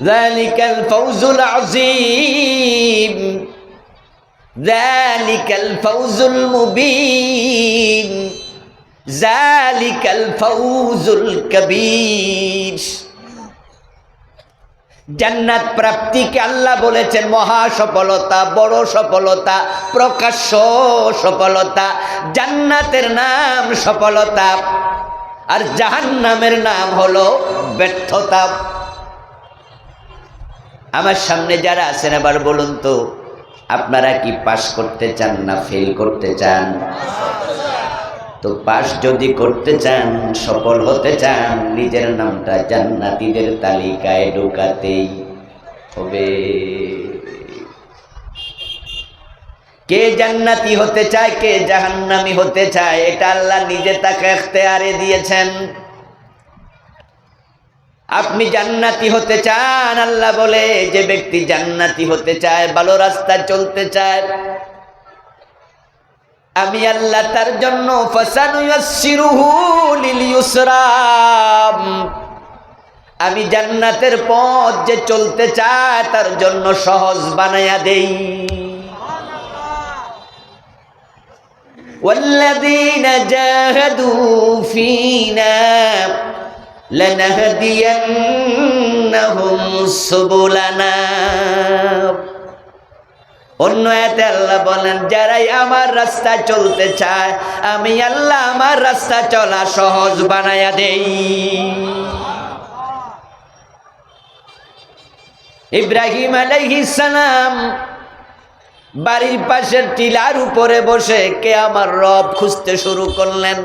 জালিকাল ফৌজুল আজিম জালিকাল ফৌজুল মুবিন জালিকাল ফৌজুল কবির জান্নাত প্রাপ্তিকে আল্লাহ বলেছেন মহা সফলতা, বড় সফলতা, প্রকাশ্য সফলতা, জান্নাতের নাম সফলতা, আর জাহান্নামের নাম হলো ব্যর্থতা। আমার সামনে যারা আছেন, আবার বলুন তো, আপনারা কি পাশ করতে চান না ফেল করতে চান? তো পাশ যদি করতে চান, সফল হতে চান, নিজের নামটা জান্নাতীদের তালিকায় ঢোকাতেই হবে। কে জান্নাতি হতে চায়, কে জাহান্নামি হতে চায়, এটা আল্লাহ নিজে তাকে এখতেয়ারে দিয়েছেন। আপনি জান্নাতি হতে চান আল্লাহ বলে যে ব্যক্তি জান্নাতি হতে চায় ভালো রাস্তা চলতে চায় আমি আল্লাহ তার জন্য ফাসানুয়াসসিরুহু লিল ইউসরাম আমি জান্নাতের পথ যে চলতে চায় তার জন্য সহজ বানায়া দেই والذين جاهدوا فينا লানাহদিয়ান্নাহুম সুবুলানা। অন্য এতে আল্লাহ বলেন, যারাই আমার রাস্তা চলতে চায়, আমি আল্লাহ আমার রাস্তা চলা সহজ বানায়া দেই। ইব্রাহিম সালাম বাড়ির পাশের টিলার উপরে বসে কে আমার রব খুঁজতে শুরু করলেন।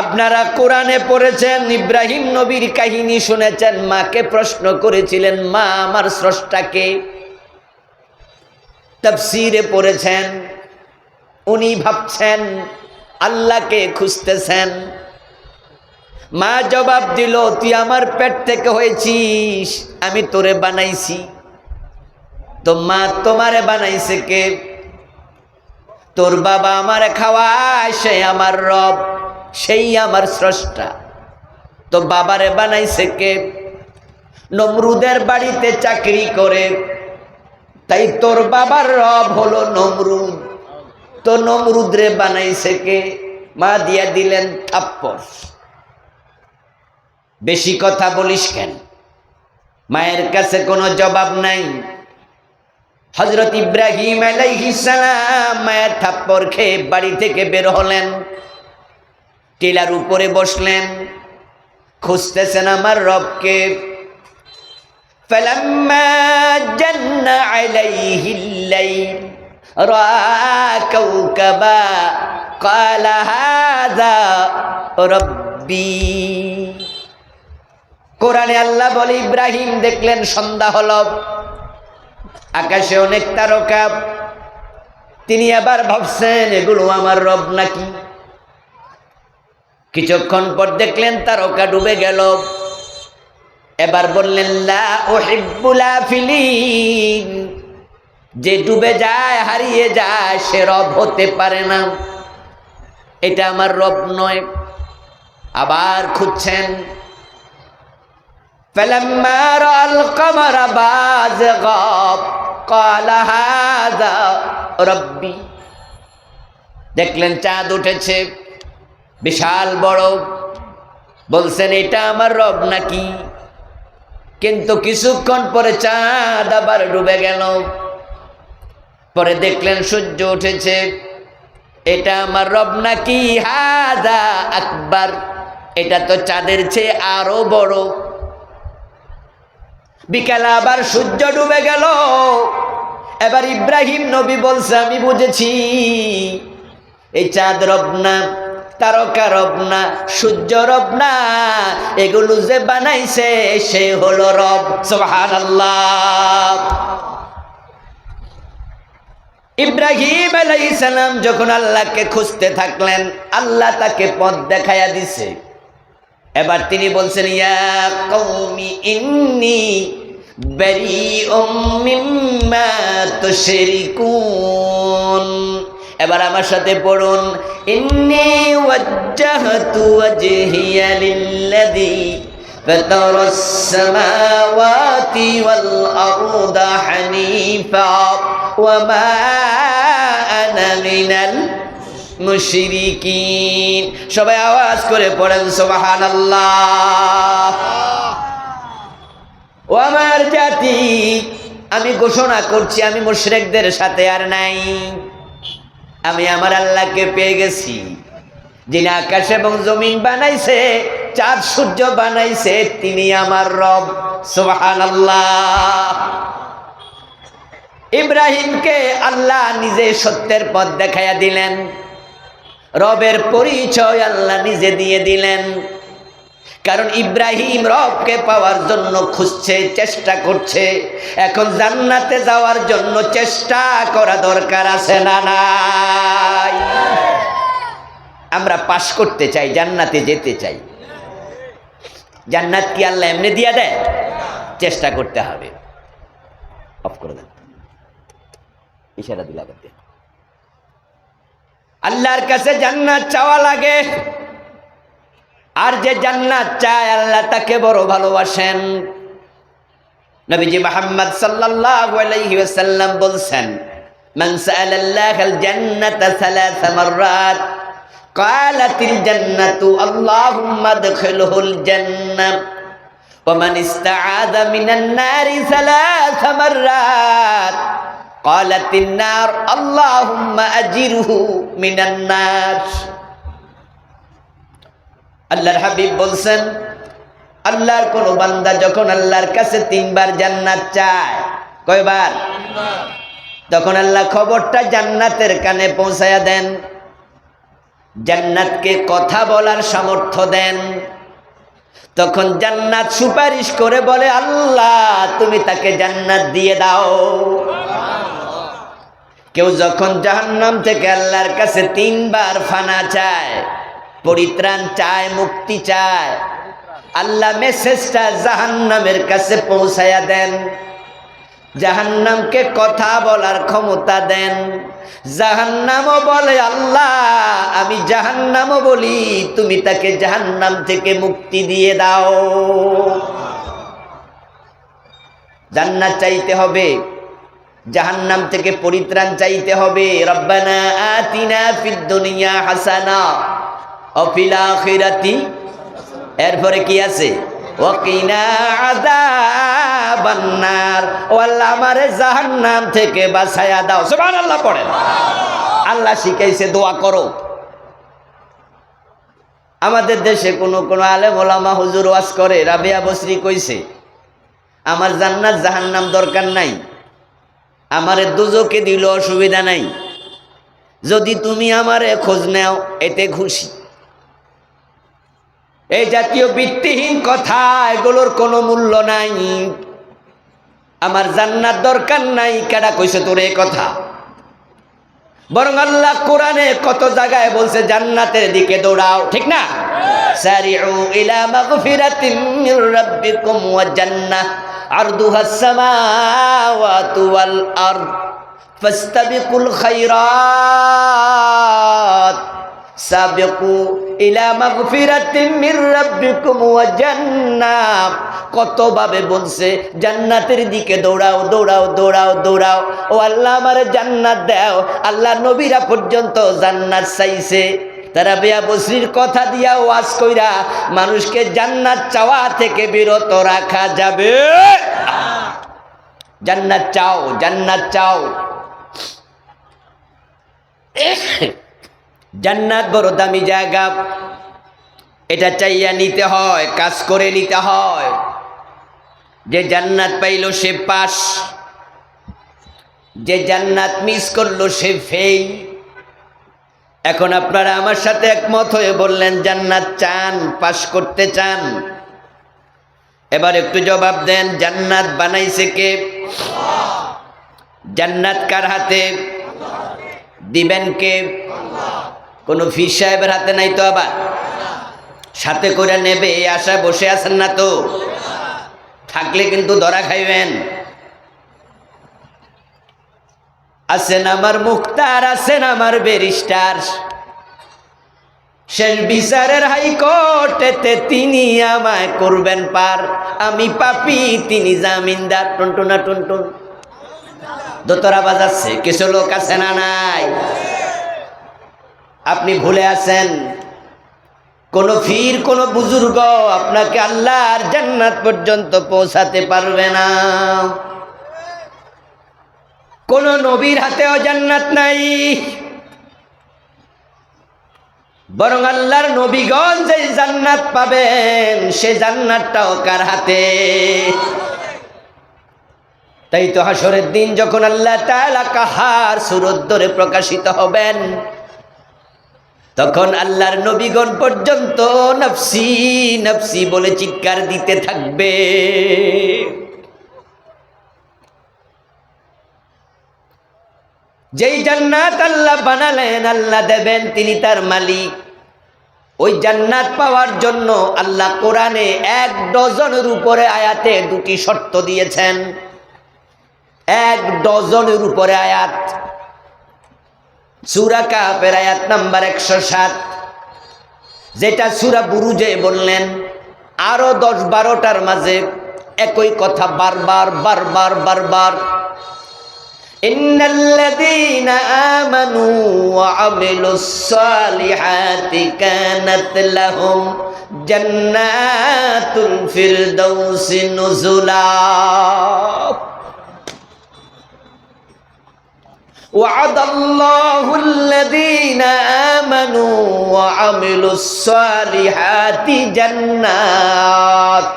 আপনারা কোরআনে পড়েছেন, ইব্রাহিম নবীর কাহিনী শুনেছেন, মাকে প্রশ্ন করেছিলেন, মা, আমার স্রষ্টাকে তফসিরে পড়েছেন, উনি ভাবছেন, আল্লাহকে খুঁজতেছেন। মা জবাব দিল, তুই আমার পেট থেকে হয়েছিস, আমি তোরে বানাইছি। তো মা তোমারে বানাইছে কে? তোর বাবা আমারে খাওয়ায়, সে আমার রব। সেই আমার স্রষ্টা। তো বাবারে বানাইছে কে? নমরুদের বাড়িতে চাকরি করে। তাই তোর বাবার রব হলো নমরুদ। তো নমরুদ রে বানাইছে কে? মা দিয়া দিলেন থাপ্পর বেশি কথা বলিস কেন? মায়ের কাছে কোনো জবাব নাই। হজরত ইব্রাহিম আলাইহিস সালাম মায়ের থাপ্পর খেয়ে বাড়ি থেকে বের হলেন। টিলার উপরে বসলেন খুঁজতেছেন আমার রবকে فلما جن عليه الليل رأى كوكبا قال هذا ربي কোরআনে আল্লাহ বলে ইব্রাহিম দেখলেন সন্ধ্যা হল আকাশে অনেক তারকা তিনি আবার ভাবছেন এগুলো আমার রব নাকি কিছুক্ষণ পর দেখলেন তারকা ডুবে গেল। এবার বললেন ফিলিন যে ডুবে যায়, হারিয়ে যায়, সে রব হতে পারে না। এটা আমার রব নয়। আবার খুঁজছেন দেখলেন চাঁদ উঠেছে। বিশাল বড়। বলছেন, এটা আমার রব নাকি? কিন্তু কিছুক্ষণ পরে চাঁদ আবার ডুবে গেল। পরে দেখলেন, সূর্য উঠেছে। এটা আমার রব নাকি? হাদা আকবার। এটা তো চাঁদের চেয়ে আরও বড়। বিকালে আবার সূর্য ডুবে গেল। এবার ইব্রাহিম নবী বলছে, আমি বুঝেছি, এই চাঁদ রব না। তারকা রব না, সূর্য রব না। এগুলো যে বানাইছে, সে হলো রব। সোহান ইব্রাহিম সালাম যখন আল্লাহকে খুঁজতে থাকলেন, আল্লাহ তাকে পথ দেখাইয়া দিছে। এবার তিনি বলছেন, ইয়া কৌমি ইন্নি বারিউম মিম্মা তুশরিকুন। এবার আমার সাথে পড়ুন ইন্নি ওয়াজ্জাহতু ওয়াজহিয়া লিল্লাযী فطر السماوات والأرض حنيفا وما أنا من المشركين সবাই আওয়াজ করে পড়েন সুবহানাল্লাহ ও আমার জাতি আমি ঘোষণা করছি আমি মুশরিকদের সাথে আর নাই আমি আমার আল্লাহকে পেয়ে গেছি। যিনি আকাশ এবং জমিন বানাইছে, চাঁদ, সূর্য বানাইছে, তিনি আমার রব। সুবহানাল্লাহ। ইব্রাহিমকে আল্লাহ নিজে সত্যের পথ দেখাইয়া দিলেন। রবের পরিচয় আল্লাহ নিজে দিয়ে দিলেন। কারণ ইব্রাহিম রবকে পাওয়ার জন্য খুঁজছে, চেষ্টা করছে। এখন জান্নাতে যাওয়ার জন্য চেষ্টা করা দরকার আছে না নাই? আমরা পাশ করতে চাই, জান্নাতে যেতে চাই। জান্নাত কি আল্লাহ এমনি দিয়া দেয়? চেষ্টা করতে হবে। অফ করে দেন। ইশারা দিলা বাদ দেন। আল্লাহর কাছে জান্নাত চাওয়া লাগে। আর যে জান্নাত চায় আল্লাহ তাকে বড় ভালোবাসেন নবীজি মুহাম্মদ সাল্লাল্লাহু আলাইহি ওয়াসাল্লাম বলছেন মান সাআলাল্লাহ আল জান্নাতা সালাস মাররাত قالت الجنة اللهم ادخله الجنة ومن استعاذ من النار ثلاث مرات قالت النار اللهم أجره من النار আল্লাহর হাবিব বলছেন, আল্লাহর কোন বান্দা যখন আল্লাহর কাছে তিনবার জান্নাত চায়, কয়বার? তখন আল্লাহ খবরটা জান্নাতের কানে পৌঁছায়া দেন, জান্নাতকে কথা বলার সামর্থ্য দেন। তখন জান্নাত সুপারিশ করে বলে, আল্লাহ, তুমি তাকে জান্নাত দিয়ে দাও। কেউ যখন জাহান্নাম থেকে আল্লাহর কাছে তিনবার ফানা চায় পরিত্রাণ চায়, মুক্তি চায়। আল্লাহ মেসেজটা জাহান্নামের কাছে পৌঁছায়া দেন। জাহান্নামকে কথা বলার ক্ষমতা দেন। জাহান্নামও বলে, আল্লাহ, আমি জাহান্নামও বলি, তুমি তাকে জাহান্নাম থেকে মুক্তি দিয়ে দাও। জান্নাত চাইতে হবে, জাহান্নাম থেকে পরিত্রাণ চাইতে হবে। রব্বানা আতিনা ফিদ দুনিয়া হাসানা। অফিল এরপরে কি আছে? আল্লাহ আমারে থেকে দাও। পড়েন। আল্লাহ শিখাইছে, দোয়া করো। আমাদের দেশে কোনো কোনো আলেম ওলামা হুজুর ওয়াজ করে, রাবিয়া বসরি কইছে, আমার জান্নাত জাহান্নাম দরকার নাই। আমারে দুজকে দিল অসুবিধা নাই। যদি তুমি আমারে খোঁজ নেও, এতে খুশি। এই জাতীয় ভিত্তিহীন কথা, এগুলোর কোনো মূল্য নাই। আমার জান্নাত দরকার নাই, কেডা কইছে তোর এই কথা? বরং আল্লাহ কোরআনে কত জায়গায় বলছে, জান্নাতের দিকে দৌড়াও, ঠিক না? সারিউ কতভাবে বলছে, জান্নাতের দিকে দৌড়াও দৌড়াও দৌড়াও দৌড়াও। ও আল্লাহ আমার জান্নাত দাও। আল্লাহ নবীরা পর্যন্ত জান্নাত চাইছে। তারা বেয়া বসরির কথা দিয়া ওয়াজ কইরা মানুষকে জান্নাত চাওয়া থেকে বিরত রাখা যাবে। জান্নাত চাও জান্নাত চাও। জান্নাত বড় দামি জায়গা। এটা চাইয়া নিতে হয়, কাজ করে নিতে হয়। যে জান্নাত পাইল সে পাস, যে জান্নাত মিস করল সে ফেই এখন আপনারা আমার সাথে একমত হয়ে বললেন, জান্নাত চান, পাস করতে চান। এবার একটু জবাব দেন, জান্নাত বানাইছে কে? জান্নাত কার হাতে? দিবেন কে? কোনো ফির সাহেবের হাতে নাই তো আবার? সাথে করে নেবে এই আশায় বসে আছেন না তো? থাকলে কিন্তু ধরা খাইবেন। আছেন আমার মুক্তার, আছেন আমার বেরিস্টার শেষ বিচারের হাইকোর্টেতে তিনি আমায় করবেন পার। আমি পাপি, তিনি জামিনদার, টুনটুনা, টুনটুন। দোতরা বাজাচ্ছে, কিছু লোক আছে না নাই? আপনি ভুলে আছেন, কোন ফির কোন বুজুর্গ আপনাকে আল্লাহর জান্নাত পর্যন্ত পৌঁছাতে পারবে না। কোন নবীর হাতেও জান্নাত নাই। বরং আল্লাহর নবীগণ যে জান্নাত পাবেন, সে জান্নাতটাও কার হাতে? তাই তো হাসরের দিন যখন আল্লাহ তাআলা কাহার সুরত প্রকাশিত হবেন তখন আল্লাহর নবীগণ পর্যন্ত নফসি নফসি বলে চিৎকার দিতে থাকবে। যেই জান্নাত আল্লাহ বানালেন, আল্লাহ দেবেন, তিনি তার মালিক। ওই জান্নাত পাওয়ার জন্য আল্লাহ কোরআনে এক ডজনের উপরে আয়াতে দুটি শর্ত দিয়েছেন। এক ডজনের উপরে আয়াত। সুরা কাপের আয়াত নাম্বার একশো সাত যেটা সুরা বুরুজে বললেন আরো দশ বারোটার মাঝে একই কথা বারবার বারবার বারবার إن الذين آمنوا وعملوا الصالحات كانت لهم جنات الفردوس نزلا وعد الله الذين آمنوا وعملوا الصالحات جنات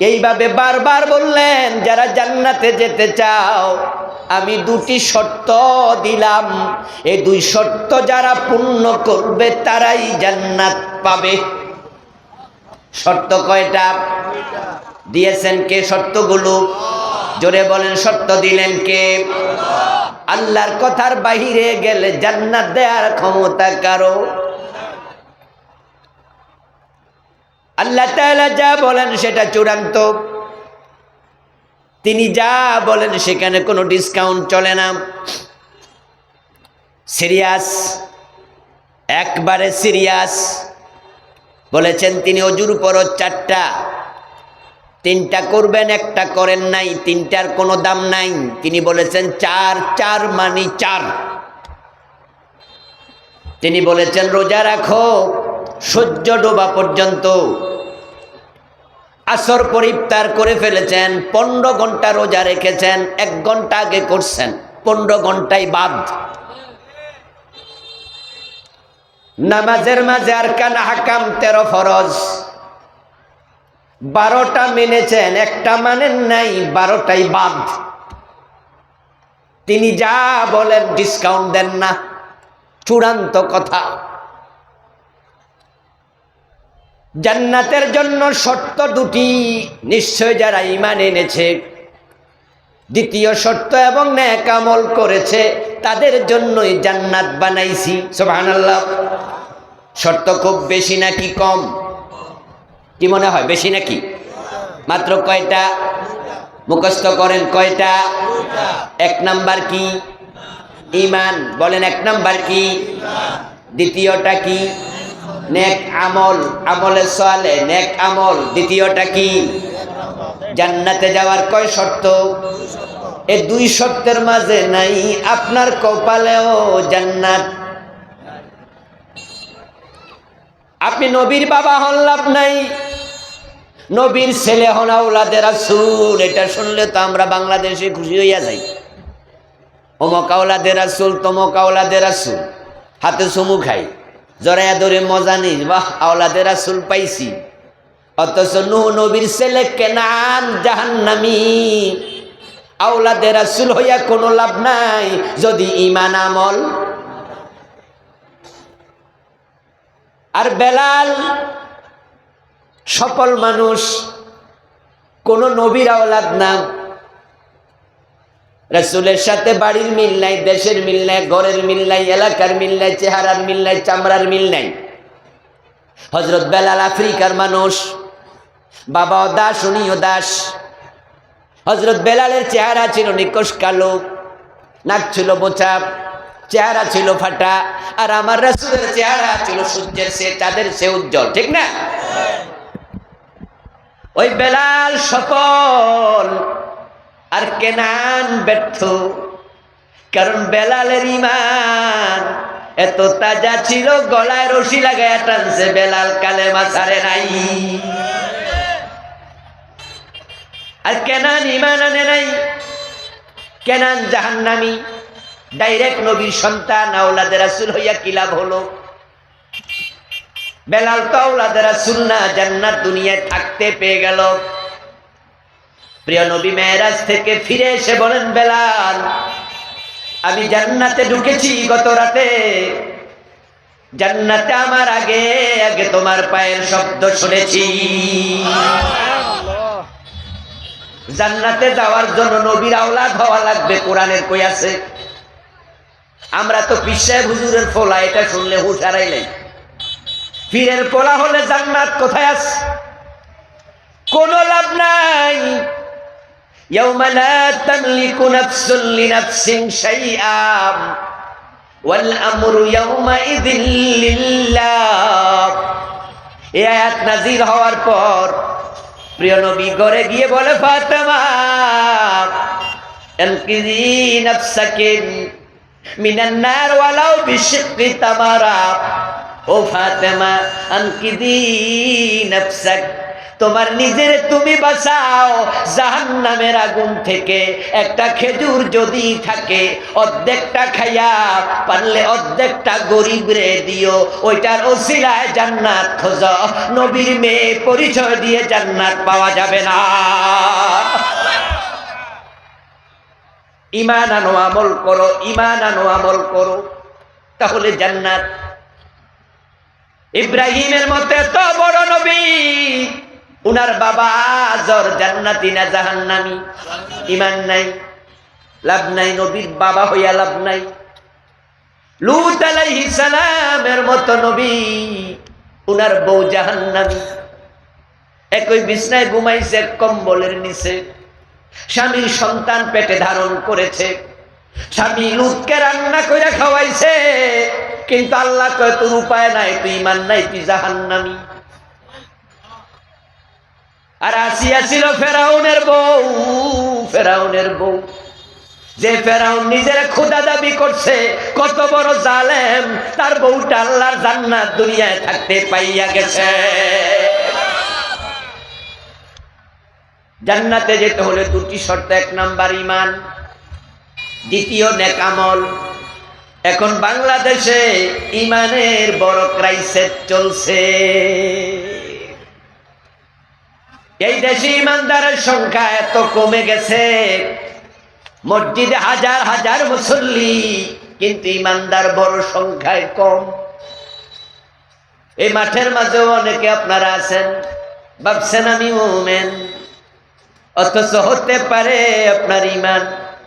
এইভাবে বারবার বললেন যারা জান্নাতে যেতে চাও আমি দুটি শর্ত দিলাম এই দুই শর্ত যারা পূর্ণ করবে তারাই জান্নাত পাবে শর্ত কয়টা দিয়েছেন কে শর্তগুলো জোরে বলেন, শর্ত দিলেন কে? আল্লাহর কথার বাহিরে গেলে জান্নাত দেওয়ার ক্ষমতা কারও? আল্লাহ তাআলা যা বলেন সেটা চূড়ান্ত। তিনি যা বলেন সেখানে কোনো ডিসকাউন্ট চলে না। সিরিয়াস, একবারে সিরিয়াস। বলেছেন তিনি অজুর পর চারটা। তিনটা করবেন, একটা করেন নাই, তিনটার কোনো দাম নাই। তিনি বলেছেন, চার চার মানি চার। তিনি বলেছেন, রোজা রাখো সূর্য ডোবা পর্যন্ত। আসর পরিপ্তার করে ফেলেছেন, পনেরো ঘণ্টা রোজা রেখেছেন, এক ঘণ্টা আগে করছেন, পনেরো ঘন্টাই বাদ। নামাজের মাঝে আর কান হাকাম তেরো ফরজ। বারোটা মেনেছেন, একটা মানেন নাই, বারোটাই বাদ। তিনি যা বলেন ডিসকাউন্ট দেন না। চূড়ান্ত কথা। জান্নাতের জন্য শর্ত দুটি, নিশ্চয় যারা ইমান এনেছে, দ্বিতীয় শর্ত এবং ন্যাক আমল করেছে, তাদের জন্যই জান্নাত বানাইছি। সুবহানাল্লাহ। শর্ত খুব বেশি নাকি কম? কি মনে হয়? বেশি নাকি? মাত্র কয়টা? মুখস্থ করেন, কয়টা? এক নাম্বার কি? ইমান বলেন এক নাম্বার কি? দ্বিতীয়টা কি? নেক আমল, আমলে সলে, নেক আমল, দ্বিতীয়টা কি? জান্নাতে যাওয়ার কয় শর্ত? এই দুই শর্তের মাঝে নাই, আপনার কপালেও জান্নাত। আপনি নবীর বাবা হন, লাভ নাই। নবীর ছেলে হন আউলাদের আসুল এটা শুনলে তো আমরা বাংলাদেশে খুশি হইয়া যাই। অমক আউলাদের আসুল তমক আউলাদের আসুল হাতে চুমু খাই জরায়া ধরে মজা নিস বাহ আওলাদের আসুল পাইছি। অথচ নুহ নবীর ছেলে কেনান জাহান্নামি। আওলাদের আসুল হইয়া কোনো লাভ নাই, যদি ইমান আমল। আর বেলাল সফল মানুষ, কোন নবীর আওলাদ না। রসুলের সাথে বাড়ির মিল নাই, দেশের মিল নাই, ঘরের মিল নাই, এলাকার মিল নাই, চেহারার মিল নাই, চামড়ার মিল নাই। হজরত বেলাল আফ্রিকার মানুষ, বাবাও দাস, উনিও দাস। হজরত বেলালের চেহারা ছিল নিকশ কালো, নাক ছিল বোচা চেহারা ছিল ফাটা, আর আমার রাসূলের চেহারা ছিল সূর্যের সে চাঁদের সে উজ্জ্বল, ঠিক না? ওই বেলাল সফল আর কেনান ব্যর্থ। কারণ বেলালের ইমান এত তাজা ছিল, গলায় রশি লাগায় টানছে, বেলাল কালেমা ছাড়ে নাই। আর কেনান ইমান আনে নাই। কেনান জাহান্নামি, ডাইরেক্ট নবীর সন্তান আওলাদের রাসূল হইয়া কি লাভ হলো? বেলাল তো আওলাদের রাসূল না জান্নাত দুনিয়ায় থাকতে পেয়ে গেল। প্রিয় নবী মেয়েরাজ থেকে ফিরে এসে বলেন, বেলাল, আমি জান্নাতে ঢুকেছি গত রাতে। জান্নাতে আমার আগে আগে তোমার পায়ের শব্দ শুনেছি। জান্নাতে যাওয়ার জন্য নবীর আওলাদ হওয়া লাগবে, কোরআনের কই আছে? আমরা তো পিসায় হুজুরের ফোলা, এটা শুনলে হুশ হারাই নাই পীরের পোলা হলে জান্নাত কোথায় আছে কোনো লাভ নাই يوم لا تملك نفس لنفس شيئا والأمر يومئذ لله এই আয়াত নাজির হওয়ার পর প্রিয় নবী ঘরে গিয়ে বলে ফাতেমা এনকিজি নাফসাকিন মিনান নার ওয়ালাউ বিশিক্কি তামারা ও ফাতেমা, আনকিদি নাফসাক, তোমার নিজের তুমি বাঁচাও। জাহান্নামের আগুন থেকে একটা খেজুর যদি থাকে, অর্ধেকটা খাইয়া পারলে অর্ধেকটা গরিব রে দিও। ওইটার ওসিলায় জান্নাত খোঁজ। নবীর মেয়ে পরিচয় দিয়ে জান্নাত পাওয়া যাবে না। ইমান আনো আমল করো, ইমান আনো আমল করো। তাহলে জান্নাত ইব্রাহিমের মতে এত বড় নবী, উনার বাবা আজর জান্নাতি না জাহান্নামি। ইমান নাই, লাভ নাই, নবীর বাবা হইয়া লাভ নাই। লুত আলাইহিস সালামের মতো নবী, উনার বউ জাহান্নামি। একই বিছনায় ঘুমাইছে, কম্বলের নিচে। স্বামী সন্তান পেটে ধারণ করেছে। স্বামী লুতকে রান্না করে খাওয়াইছে। কিন্তু আল্লাহ কয়, তোর উপায় নাই, তুই ইমান নাই, তুই জাহান্নামি। আর আসিয়া ছিল ফেরাউনের বউ ফেরাউনের বউ। যে ফেরাউন নিজের খোদা দাবি করছে, কত বড় জালেম, তার বউটা আল্লাহর জান্নাত দুনিয়ায় থাকতে পাইয়া গেছে। জান্নাতে যেতে হলে দুটি শর্ত, এক নাম্বার ইমান দ্বিতীয় নেকামল এখন বাংলাদেশে ইমানের বড় ক্রাইসিস চলছে। এই দেশে ইমানদারের সংখ্যা এত কমে গেছে। মসজিদে হাজার হাজার মুসল্লি, কিন্তু ইমানদার বড় সংখ্যায় কম। এই মাঠের মাঝেও অনেকে আপনারা আছেন, ভাবছেন আমি মোমেন অথচ হতে পারে আপনার ইমান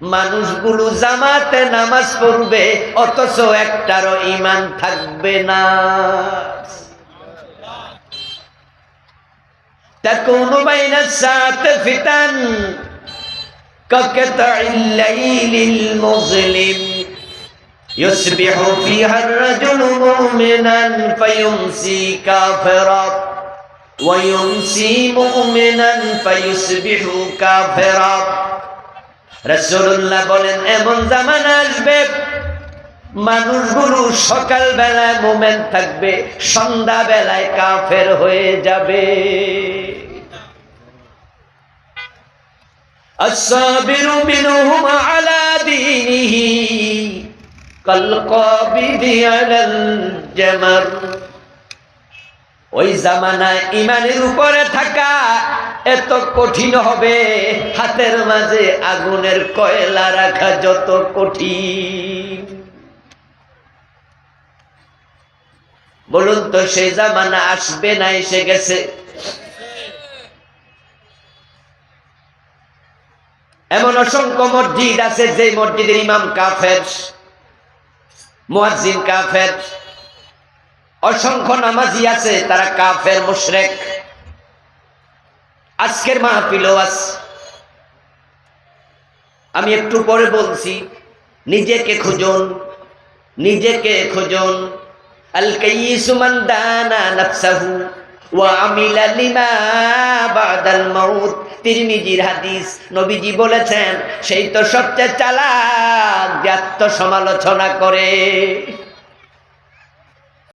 মানুষগুলো জামাতে নামাজ পড়বে অথচ একটারও ইমান থাকবে না تكون بين الساعة فتن كقطع الليل المظلم يصبح فيها الرجل مؤمنا فيمسي كافرا ويمسي مؤمنا فيصبح كافرا রসুল্লাহ বলেন এমন জামান আসবে মানুষগুলো সকাল বেলায় মোমেন্ট থাকবে সন্ধ্যা বেলায় কাফের হয়ে যাবে الصابر منهم على دينه كالقابض على الجمر ওই জামানায় ইমানের উপরে থাকা এত কঠিন হবে। হাতের মাঝে আগুনের কয়লা রাখা যত কঠিন। বলুন তো, সেই জামানা আসবে না, এসে গেছে। এমন অসংখ্য মসজিদ আছে যে মসজিদের ইমাম কাফের, মুয়াজ্জিন কাফের অসংখ্য নামাজি আছে, তারা কাফের, মুশরেক। আজকের মাহফিলও আছে আমি একটু পরে বলছি, নিজেকে খুঁজুন নিজেকে খুঁজুন। আল কাইয়িসু মান দানা নাফসাহু ওয়া আমিলা লিমা বাদাল মাউত। তিরমিজির হাদিস নবীজি বলেছেন, সেই তো সবচেয়ে চালাক যে আত্মসমালোচনা করে।